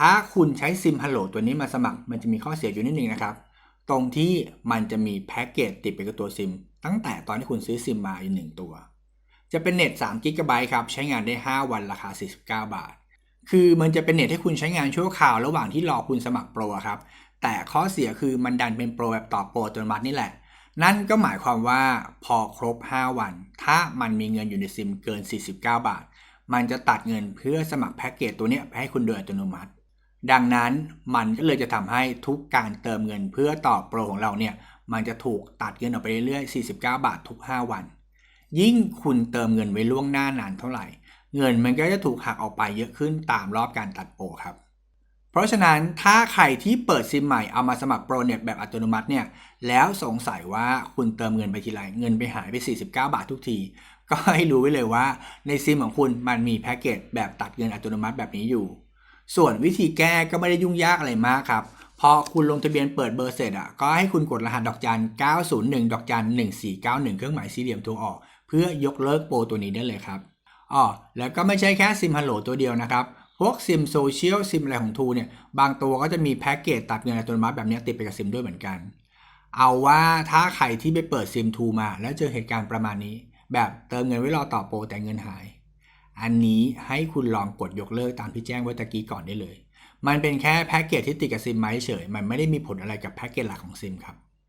ถ้าคุณใช้ซิมฮัลโหลตัวนี้มาสมัคร มันจะมีข้อเสียอยู่นิดนึงนะครับ ตรงที่มันจะมีแพ็กเกจติดไปกับตัวซิม ตั้งแต่ตอนที่คุณซื้อซิมมาอยู่หนึ่งตัว จะเป็นเน็ต3กิกะไบต์ครับ ใช้งานได้ 5 วันราคา 49 บาท คือมันจะเป็นเน็ตให้คุณใช้งานชั่วคราวระหว่างที่รอคุณสมัครโปรครับ แต่ข้อเสียคือมันดันเป็นโปรแบบต่อโปรอัตโนมัตินี่แหละ นั่นก็หมายความว่าพอครบ 5 วัน ถ้ามันมีเงินอยู่ในซิมเกิน 49 บาท มันจะตัดเงินเพื่อสมัครแพ็กเกจตัวนี้ไปให้คุณโดยอัตโนมัติ ดังนั้นมันก็เลยจะทำให้ทุกการเติมเงินเพื่อต่อโปรของเราเนี่ยมันจะถูกตัดเงินออกไปเรื่อยๆ49 บาททุก 5 วัน ยิ่งคุณเติมเงินไว้ล่วงหน้านานเท่าไหร่ เงินมันก็จะถูกหักออกไปเยอะขึ้นตามรอบการตัดโปรครับ เพราะฉะนั้นถ้าใครที่เปิดซิมใหม่เอามาสมัครโปรเน็ตแบบอัตโนมัติเนี่ยแล้วสงสัยว่าคุณเติมเงินไปทีไรเงินไปหายไป 49 บาททุกที ก็ให้รู้ไว้เลยว่าในซิมของคุณมันมีแพ็กเกจแบบตัดเงินอัตโนมัติแบบนี้อยู่ ส่วนวิธีแก้ก็ไม่ได้ยุ่งยากอะไรมากครับพอคุณลงทะเบียนเปิดเบอร์เสร็จอะก็ให้คุณกดรหัสดอกจัน 901 ดอกจัน 1491 เครื่องหมายสี่เหลี่ยมโทรออก เพื่อยกเลิกโปรตัวนี้ได้เลยครับอ๋อแล้วก็ไม่ใช่แค่ซิมฮัลโหลตัวเดียวนะครับ พวกซิมโซเชียลซิมอะไรของทูเนี่ย บางตัวก็จะมีแพ็กเกจตัดเงินอัตโนมัติแบบนี้ติดไปกับซิมด้วยเหมือนกัน เอาว่าถ้าใครที่ไปเปิดซิมทูมา แล้วเจอเหตุการณ์ประมาณนี้ แบบเติมเงินไว้รอต่อโปรแต่เงินหาย อันนี้ให้คุณลองกดยกเลิกตามที่แจ้งไว้ตะกี้ก่อนได้เลย มันเป็นแค่แพ็กเกจที่ติดกับซิมไม้เฉย มันไม่ได้มีผลอะไรกับแพ็กเกจหลักของซิมครับ